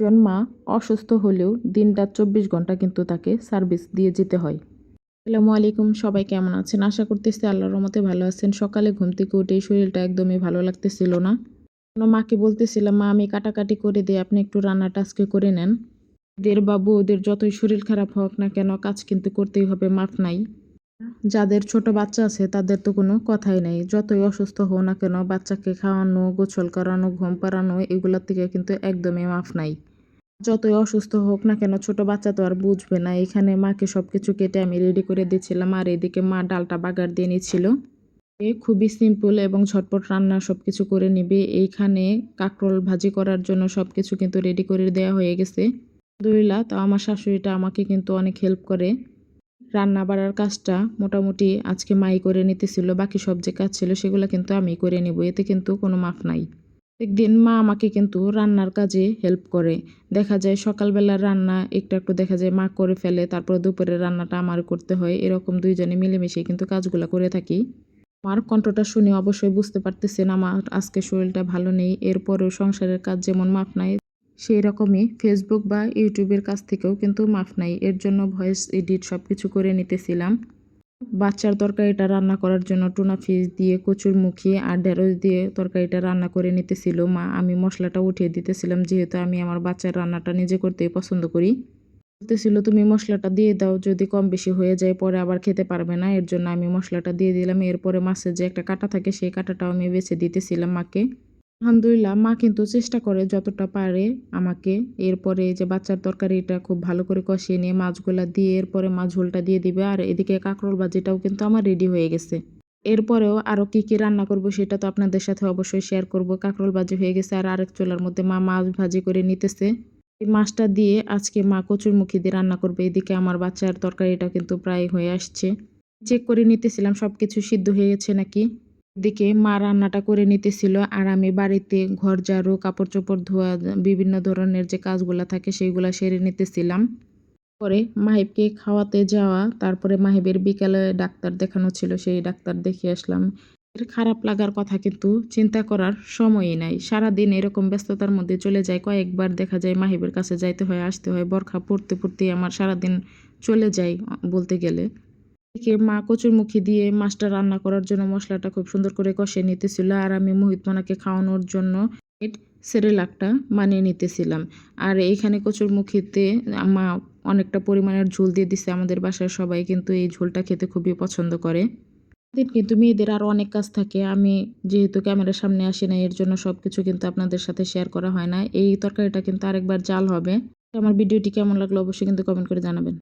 একজন মা অসুস্থ হলেও দিনটা চব্বিশ ঘণ্টা কিন্তু তাকে সার্ভিস দিয়ে যেতে হয়। আসসালামু আলাইকুম, সবাই কেমন আছেন? আশা করতেছি আল্লাহর রহমতে ভালো আছেন। সকালে ঘুম থেকে উঠে শরীরটা একদমই ভালো লাগতেছিল না। মাকে বলতেছিলাম, মা, আমি কাটাকাটি করে দিই, আপনি একটু রান্নাটা আজকে করে নেন। ওদের বাবু, ওদের যতই শরীর খারাপ হোক না কেন, কাজ কিন্তু করতেই হবে, মাফ নাই। যাদের ছোট বাচ্চা আছে, তাদের তো কোনো কথাই নেই। যতই অসুস্থ হও না কেন, বাচ্চাকে খাওয়ানো, গোসল করানো, ঘুম পাড়ানো, এগুলোর থেকে কিন্তু একদমই মাফ নাই। যতই অসুস্থ হোক না কেন, ছোট বাচ্চা তো আর বুঝবে না। এখানে মাকে সব কিছু কেটে আমি রেডি করে দিচ্ছিলাম আর এদিকে মা ডালটা বাগার দিয়ে নিচ্ছিল এ খুবই সিম্পল এবং ঝটপট রান্না সব কিছু করে নিবে। এইখানে কাঁকরোল ভাজি করার জন্য সব কিছু কিন্তু রেডি করে দেওয়া হয়ে গেছে। আলহামদুলিল্লাহ, তো আমার শাশুড়িটা আমাকে কিন্তু অনেক হেল্প করে। রান্না বাড়ার কাজটা মোটামুটি আজকে মাই করে নিতেছিল, বাকি সব যে কাজ ছিল সেগুলো কিন্তু আমি করে নিব, এতে কিন্তু কোনো মাফ নাই। একদিন মা আমাকে কিন্তু রান্নার কাজে হেল্প করে। দেখা যায় সকালবেলার রান্না একটু একটু দেখা যায় মা করে ফেলে, তারপর দুপুরের রান্নাটা আমার করতে হয়, এরকম দুইজনে মিলেমিশে কিন্তু কাজগুলো করে থাকি। আমার কণ্ঠটা শুনে অবশ্যই বুঝতে পারতেছেন, আমার আজকে শরীরটা ভালো নেই, এরপরেও সংসারের কাজ যেমন মাপ নাই সেই রকমই ফেসবুক বা ইউটিউবের কাছ থেকেও কিন্তু মাফ নাই। এর জন্য ভয়েস এডিট সব কিছু করে নিতেছিলাম। বাচ্চার তরকারিটা রান্না করার জন্য টুনা ফিস দিয়ে কচুর মুখি আর ঢেঁড়স দিয়ে তরকারিটা রান্না করে নিতেছিল। মা, আমি মশলাটা উঠিয়ে দিতেছিলাম যেহেতু আমি আমার বাচ্চার রান্নাটা নিজে করতেই পছন্দ করি। বলতেছিল, তুমি মশলাটা দিয়ে দাও, যদি কম বেশি হয়ে যায় পরে আবার খেতে পারবে না। এর জন্য আমি মশলাটা দিয়ে দিলাম। এরপরে মাছের যে একটা কাটা থাকে, সেই কাটাটাও আমি বেছে দিতেছিলাম মাকে। আলহামদুলিল্লাহ, মা কিন্তু চেষ্টা করে যতটা পারে আমাকে। এরপরে যে বাচ্চার তরকারিটা খুব ভালো করে কষিয়ে নিয়ে মাছগুলা দিয়ে এরপরে মাছ ঝোলটা দিয়ে দিবে। আর এদিকে কাঁকরোল ভাজিটাও কিন্তু আমার রেডি হয়ে গেছে। এরপরেও আরও কি কি রান্না করব সেটা তো আপনাদের সাথে অবশ্যই শেয়ার করব। কাঁকরোল ভাজি হয়ে গেছে আর আরেক চুলার মধ্যে মা মাছ ভাজি করে নিতেছে। এই মাছটা দিয়ে আজকে মা কচুর মুখি দিয়ে রান্না করবে। এদিকে আমার বাচ্চার তরকারিটা কিন্তু প্রায় হয়ে আসছে। চেক করে নিতেছিলাম সব কিছু সিদ্ধ হয়ে গেছে নাকি? দিকে মা রান্নাটা করে নিতেছিল। আর আমি বাড়িতে ঘর, ঝাড়ু কাপড় চোপড় ধোয়া, বিভিন্ন ধরনের যে কাজগুলো থাকে সেইগুলো সেরে নিতেছিলাম। পরে মাহিবকে খাওয়াতে যাওয়া, তারপরে মাহিবের বিকালে ডাক্তার দেখানো ছিল, সেই ডাক্তার দেখিয়ে আসলাম। এর খারাপ লাগার কথা কিন্তু চিন্তা করার সময়ই নাই। সারাদিন এরকম ব্যস্ততার মধ্যে চলে যায়, কয়েকবার দেখা যায় মাহিবের কাছে যাইতে হয়, আসতে হয়, বরখা পড়তে পড়তে আমার সারাদিন চলে যায় বলতে গেলে। এদিকে মা কচুরমুখী দিয়ে মাছটা রান্না করার জন্য মশলাটা খুব সুন্দর করে কষিয়ে নিতেছিল আর আমি মোহিত মোনাকে খাওয়ানোর জন্য সেরেলাকটা মানিয়ে নিতেছিলাম। আর এইখানে কচুরমুখীতে মা অনেকটা পরিমাণের ঝোল দিয়ে দিছে। আমাদের বাসার সবাই কিন্তু এই ঝোলটা খেতে খুবই পছন্দ করে। কিন্তু মেয়েদের আরও অনেক কাজ থাকে। আমি যেহেতু ক্যামেরার সামনে আসি না, এর জন্য সব কিছু কিন্তু আপনাদের সাথে শেয়ার করা হয় না। এই তরকারিটা কিন্তু আরেকবার জাল হবে। আমার ভিডিওটি কেমন লাগল অবশ্যই কিন্তু কমেন্ট করে জানাবেন।